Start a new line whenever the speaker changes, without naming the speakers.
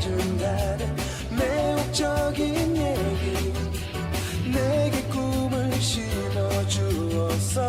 안아준다는 매혹적인 얘기. 내게 꿈을 심어주었어